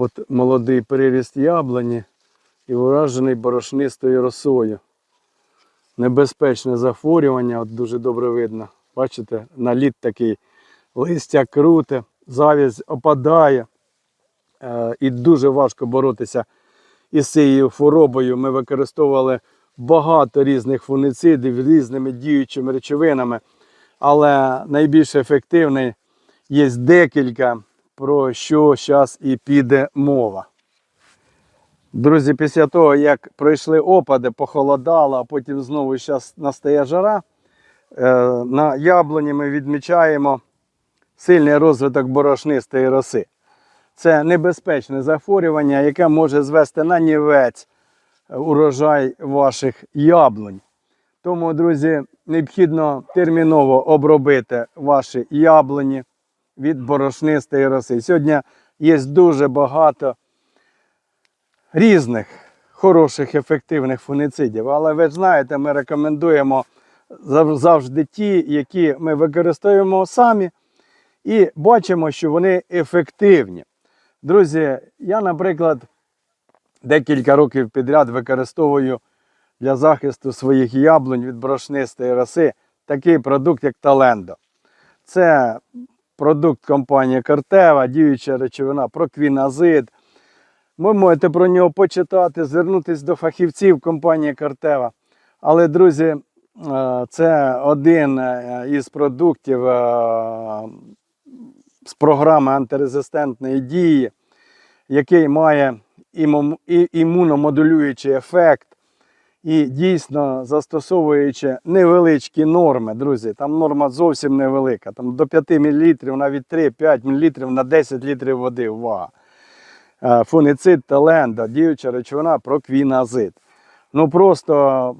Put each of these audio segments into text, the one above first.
От молодий переріст яблуні і уражений борошнистою росою. Небезпечне захворювання, от дуже добре видно. Бачите, наліт такий, листя круте, зав'язь опадає. Е, і дуже важко боротися із цією хворобою. Ми використовували багато різних фунгіцидів різними діючими речовинами, але найбільш ефективний є декілька, про що зараз і піде мова. Друзі, після того, як пройшли опади, похолодало, а потім знову зараз настає жара, е, на яблуні ми відмічаємо сильний розвиток борошнистої роси. Це небезпечне захворювання, яке може звести на нівець урожай ваших яблунь. Тому, друзі, необхідно терміново обробити ваші яблуні від борошнистої роси. Сьогодні є дуже багато різних хороших, ефективних фунгіцидів. Але ви ж знаєте, ми рекомендуємо завжди ті, які ми використовуємо самі, і бачимо, що вони ефективні. Друзі, я, наприклад, декілька років підряд використовую для захисту своїх яблунь від борошнистої роси такий продукт, як Талендо. Це продукт компанії Картева, діюча речовина Проквіназид. Ви можете про нього почитати, звернутися до фахівців компанії Картева. Але, друзі, е, це один е, із продуктів е, з програми антирезистентної дії, який має імуномодулюючий ефект. І дійсно застосовуючи невеличкі норми, друзі, там норма зовсім невелика, там до 5 мл, навіть 3-5 мл на 10 літрів води. Увага. Е, Фунгіцид таленда, діюча речовина проквіназид. Ну просто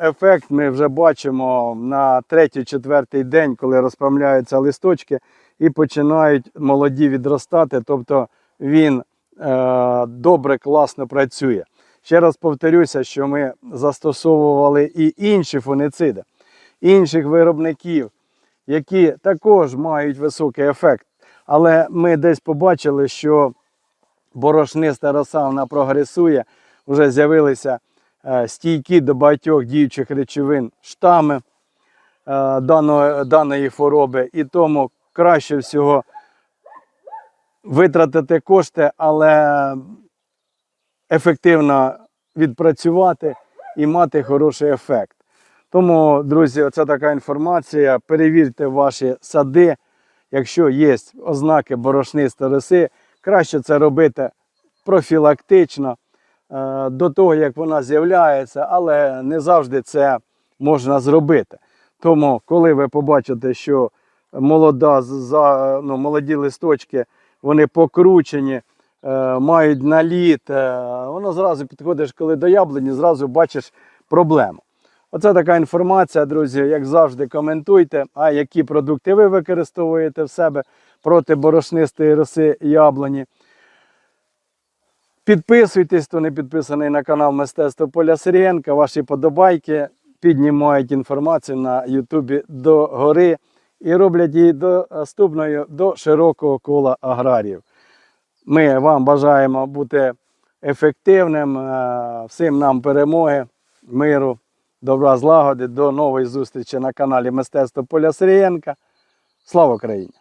е, ефект ми вже бачимо на третій-четвертий день, коли розправляються листочки і починають молоді відростати. Тобто він е, добре, класно працює. Ще раз повторюся, що ми застосовували і інші фунгіциди, інших виробників, які також мають високий ефект. Але ми десь побачили, що борошниста роса вона прогресує, вже з'явилися е, стійкі до багатьох діючих речовин штами е, даної, даної хвороби, і тому краще всього витратити кошти, але ефективно відпрацювати і мати хороший ефект. Тому, друзі, оце така інформація. Перевірте ваші сади. Якщо є ознаки борошнистої роси, краще це робити профілактично е, до того, як вона з'являється, але не завжди це можна зробити. Тому, коли ви побачите, що молода, ну, молоді листочки вони покручені, мають наліт, е, воно зразу підходиш, коли до яблуні, зразу бачиш проблему. Оце така інформація, друзі. Як завжди, коментуйте, а які продукти ви використовуєте в себе проти борошнистої роси яблуні. Підписуйтесь, хто не підписаний на канал Мистецтво Поля Сирієнка. Ваші подобайки піднімають інформацію на Ютубі до гори і роблять її доступною до широкого кола аграріїв. Ми вам бажаємо бути ефективним, е, всім нам перемоги, миру, добра злагоди. До нової зустрічі на каналі Мистецтво Поля Сирієнка. Слава Україні!